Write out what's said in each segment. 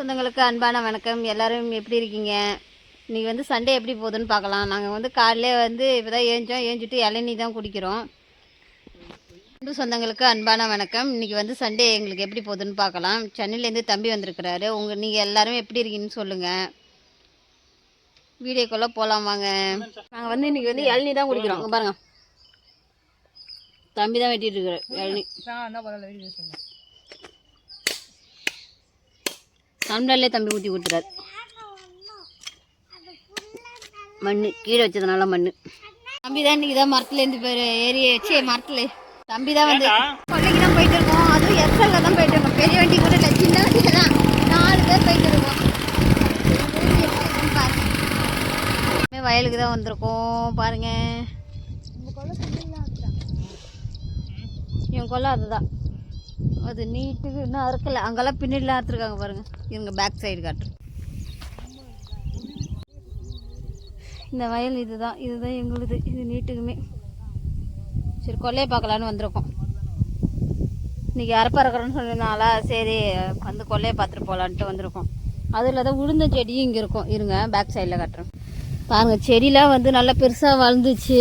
சொந்தங்களுக்கு அன்பான வணக்கம். எல்லாரும் எப்படி இருக்கீங்க? இன்றைக்கி வந்து சண்டே எப்படி போகுதுன்னு பார்க்கலாம். நாங்கள் வந்து காலையிலே வந்து இப்போ தான் ஏஞ்சோம். ஏஞ்சிட்டு இளநீ தான் குடிக்கிறோம். அன்பு சொந்தங்களுக்கு அன்பான வணக்கம். இன்றைக்கி வந்து சண்டே எங்களுக்கு எப்படி போகுதுன்னு பார்க்கலாம். சென்னையிலேருந்து தம்பி வந்திருக்கிறாரு. உங்கள் நீங்கள் எல்லாரும் எப்படி இருக்கீங்கன்னு சொல்லுங்கள் வீடியோக்குள்ளே போகலாம் வாங்க. நாங்கள் வந்து இன்றைக்கி வந்து இளநீ தான் குடிக்கிறோம். இங்க பாருங்க. தம்பி தான் வெட்டிட்டு இருக்கிறார் இளநீ. டம்ளர்லேயே தம்பி ஊற்றி கொடுத்துறாரு மண் கீழே வச்சதுனால மண் தம்பி தான் இன்னைக்கு தான் மரத்துலேருந்து பேர் ஏறி வச்சு மரத்துல. தம்பி தான் வந்து கொல்லைக்கு தான் போயிட்டு இருக்கோம். அதுவும் எஸ்எல்ல தான் போயிட்டு இருக்கோம். பெரிய வண்டி கூட இல்லை சின்ன வண்டியில் தான் நாலு பேர் போயிட்டு இருக்கோம். வயலுக்கு தான் வந்திருக்கோம் பாருங்க. என் கொல்லை அதுதான். அது நீட்டுக்கு இன்னும் அறுக்கல. அங்கெல்லாம் பின்னாடிலாம் அறுத்துருக்காங்க பாருங்க. இவங்க பேக் சைடு காட்டுறேன் இந்த வயல் இதுதான். இதுதான் எங்களுது. இது நீட்டுக்குமே சரி கொல்லையை பார்க்கலான்னு வந்திருக்கோம். இன்றைக்கி அறப்பறக்கிறோன்னு சொன்னதுனால சரி வந்து கொல்லையை பார்த்துட்டு போகலான்ட்டு வந்திருக்கோம். அதில் தான் உளுந்த செடியும் இங்கே இருக்கும். இருங்க பேக் சைடில் காட்டுறேன். பாருங்கள் செடிலாம் வந்து நல்லா பெருசாக வளர்ந்துச்சு.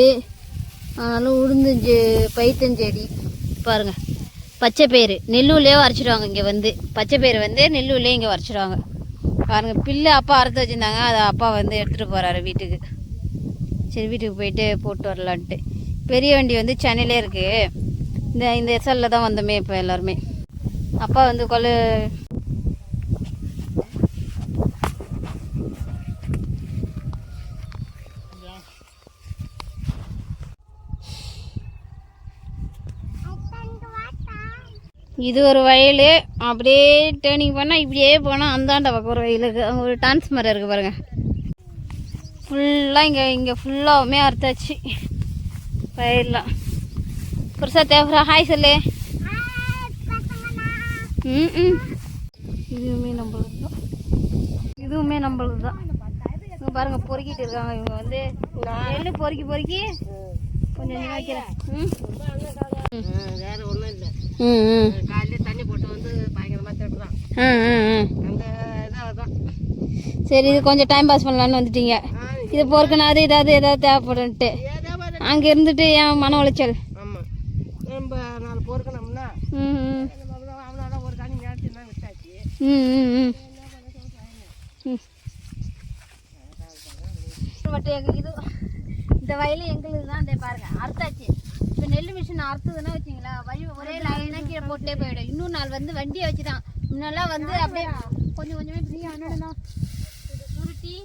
ஆனாலும் உளுந்தஞ்சு பைத்தஞ்செடி பாருங்கள் பச்சை பயிறு நெல்லூர்லேயே வரைச்சிடுவாங்க இங்கே வந்து. பச்சை பயிறு வந்து நெல்லூர்லேயே இங்கே வரைச்சிடுவாங்க பாருங்கள் பில்லு அப்பா அறுத்து வச்சுருந்தாங்க. அதை அப்பா வந்து எடுத்துகிட்டு போகிறாரு வீட்டுக்கு. சரி வீட்டுக்கு போயிட்டு போட்டு வரலான்ட்டு. பெரிய வண்டி வந்து சென்னையிலே இருக்குது இந்த இந்த எஸ்எல்ல தான் வந்தோமே இப்போ எல்லாருமே. அப்பா வந்து கொலை இது ஒரு வயல் அப்படியே டேர்னிங் பண்ணால் இப்படியே போனால் அந்தாண்ட பக்கம் ஒரு வயலுக்கு அங்கே ஒரு டிரான்ஸ்மரம் இருக்குது பாருங்கள் ஃபுல்லாக இங்கே இங்கே ஃபுல்லாகவுமே அறுத்தாச்சு. பயிரெலாம் புருஷா தேவரா ஹாய் சொல்லு. ம் ம். இதுவுமே நம்மளுக்கு தான் இதுவுமே நம்மளுக்கு தான் இங்கே பாருங்கள் பொறுக்கிட்டு இருக்காங்க. இவங்க வந்து நெல் பொறுக்கி பொறுக்கி கொஞ்சம் வைக்கிறேன். வேற ஒன்றும் இல்லை காலையில தண்ணி போட்டு வந்து பயங்கரமாக திட்டுறான். அந்த இதாக தான் சரி இது கொஞ்சம் டைம் பாஸ் பண்ணலான்னு வந்துட்டீங்க. இது பொறுக்கணும் அது ஏதாவது ஏதாவது தேவைப்படுன்ட்டு ஏதாவது அங்கே இருந்துட்டு ஏன் மன உளைச்சல். ஆமாம் நம்ம நாலு பொறுக்கணும்னா அவ்வளோதான் ஒரு கனி நேரத்தில் தான் விட்டாச்சு. ம் ம் ம். ம். மட்டும் எங்க இது இந்த வயலு எங்களுக்கு தான் இந்த பாருங்க அறுத்தாச்சு. இப்போ நெல் மிஷின் அறுத்ததுன்னா வச்சிங்களேன் வழி ஒரே லைனாக கீழே போட்டே போயிடும். இன்னொரு நாள் வந்து வண்டியை வச்சுட்டான் முன்னெல்லாம் வந்து அப்படியே கொஞ்சம் கொஞ்சமாக இப்படி அண்ணனா சுருட்டி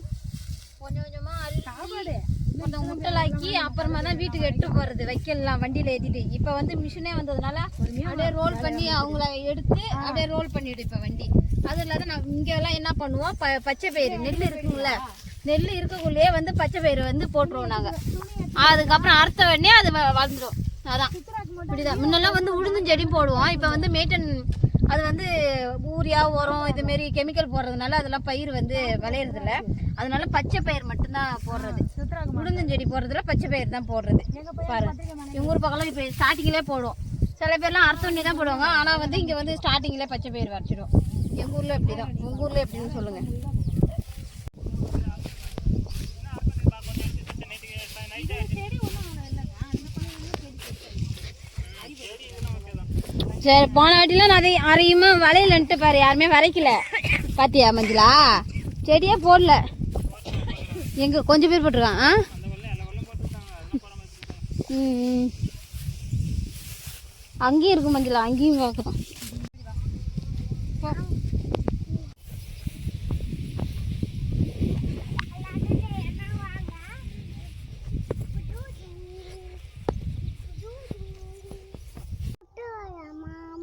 கொஞ்சம் கொஞ்சமாக கொஞ்சம் முட்டலாக்கி அப்புறமா தான் வீட்டுக்கு எடுத்து போகிறது வைக்கலாம் வண்டியில் ஏற்றிட்டு இப்போ வந்து மிஷினே வந்ததுனால அப்படியே ரோல் பண்ணி அவங்கள எடுத்து அப்படியே ரோல் பண்ணிவிடு இப்போ வண்டி. அது இல்லாத நான் இங்கெல்லாம் என்ன பண்ணுவோம்? ப பச்சை பயிறு நெல் இருக்குங்கள நெல் இருக்கக்குள்ளேயே வந்து பச்சை பயிறு வந்து போட்டுருவோம் நாங்கள் அதுக்கப்புறம் அறுத்த உடனே அது வ- வளர்ந்துடும் அதான். இப்படிதான். முன்னெல்லாம் வந்து உளுந்தும் செடி போடுவோம். இப்போ வந்து மேட்டன் அது வந்து ஊரியா உரம் இதுமாரி கெமிக்கல் போடுறதுனால அதெல்லாம் பயிர் வந்து விளையிறதில்ல. அதனால பச்சை பயிர் மட்டும்தான் போடுறது. உளுந்தஞ்செடி போடுறதுல பச்சை பயிர் தான் போடுறது. பாருங்க. எங்கள் ஊர் பக்கம்லாம் இப்போ ஸ்டார்டிங்லேயே போடுவோம். சில பேர்லாம் அறுத்த தான் போடுவாங்க. ஆனால் வந்து இங்கே வந்து ஸ்டார்டிங்கில் பச்சை பயிர் வரைச்சிடும் எங்கள் ஊரில் இப்படி தான் உங்கள் ஊரில் எப்படின்னு சொல்லுங்கள் சரி போன வாட்டிலாம் நான் அதை அரையுமா வளையலன்ட்டு பாரு யாருமே வரைக்கல. பாத்தியா மஞ்சளா? செடியே போடல. எங்க கொஞ்சம் பேர் போட்டிருக்கான் ஆ? அங்கேயும் இருக்கும் மஞ்சளா அங்கேயும் பார்க்கலாம்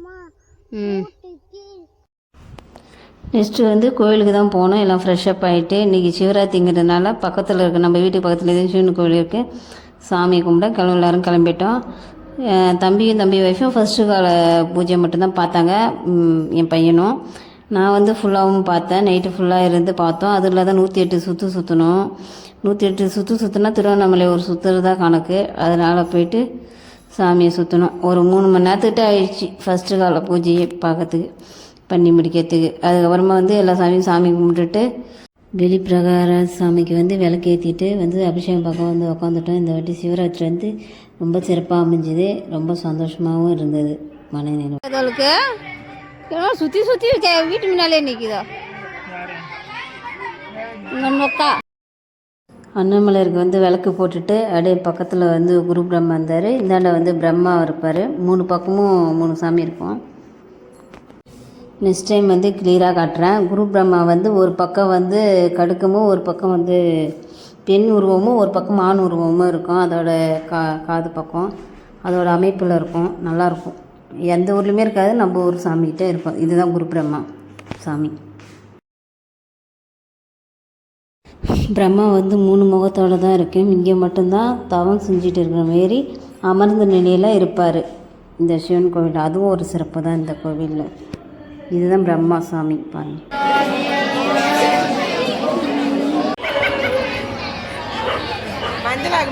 ம் நெக்ஸ்ட்டு வந்து கோயிலுக்கு தான் போனோம். எல்லாம் ஃப்ரெஷ்ஷப் ஆகிட்டு இன்றைக்கி சிவராத்திரிங்கிறதுனால பக்கத்தில் இருக்க நம்ம வீட்டுக்கு பக்கத்தில் எதுவும் சிவன் கோயில் இருக்குது சாமி கும்பிட கிளம்பி எல்லாரும் கிளம்பிட்டோம். தம்பியும் தம்பி ஒய்ஃபும் ஃபஸ்ட்டு கால பூஜை மட்டும்தான் பார்த்தாங்க. என் பையனும். நான் வந்து ஃபுல்லாகவும் பார்த்தேன். நைட்டு ஃபுல்லாக இருந்து பார்த்தோம். அது இல்லாத நூற்றி எட்டு சுற்று சுற்றணும் நூற்றி எட்டு சுற்று சுற்றினா திருவண்ணாமலை ஒரு சுற்றுறது தான் கணக்கு. அதனால் போயிட்டு சாமியை சுற்றணும் ஒரு மூணு மணி நேரத்துக்கிட்ட ஆயிடுச்சு. ஃபஸ்ட்டு கால பூஜையை பார்க்கறதுக்கு பண்ணி முடிக்கிறதுக்கு. அதுக்கப்புறமா வந்து எல்லா சாமியும் சாமி கும்பிட்டுட்டு வெளிப்பிரகார சாமிக்கு வந்து விளக்கேற்றிட்டு வந்து அபிஷேகம் பக்கம் வந்து உக்காந்துட்டோம். இந்த வாட்டி சிவராத்திரி வந்து ரொம்ப சிறப்பாக அமைஞ்சுது. ரொம்ப சந்தோஷமாகவும் இருந்தது. மனநிலை அதுகளுக்கு சுற்றி சுற்றி வீட்டு முன்னாலே நிற்குதோ உங்கள் நொக்கா அண்ணாமலையருக்கு வந்து விளக்கு போட்டுட்டு அப்படியே பக்கத்தில் வந்து குரு பிரம்மா இருந்தார். இந்தாண்ட வந்து பிரம்மா இருப்பார். மூணு பக்கமும் மூணு சாமி இருக்கும். நெக்ஸ்ட் டைம் வந்து கிளியராக காட்டுறேன். குரு பிரம்மா வந்து ஒரு பக்கம் வந்து கடுக்கமும் ஒரு பக்கம் வந்து பெண் உருவமும் ஒரு பக்கம் ஆண் உருவமும் இருக்கும். அதோட கா காது பக்கம். அதோட அமைப்பில் இருக்கும். நல்லாயிருக்கும் எந்த ஊர்லேயுமே இருக்காது. நம்ம ஊர் சாமிக்கிட்டே இருப்போம் இதுதான் குரு பிரம்மா சாமி. பிரம்மா வந்து மூணு முகத்தோடு தான் இருக்கும் இங்கே மட்டும்தான் தவம் செஞ்சுட்டு இருக்கிற மாரி அமர்ந்த நிலையில் இருப்பார். இந்த சிவன் கோவில். அதுவும் ஒரு சிறப்பு தான் இந்த கோவிலில். இதுதான் பிரம்மா சாமி பாருங்க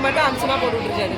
மட்டும் அம்சமாக போட்டுருக்காரு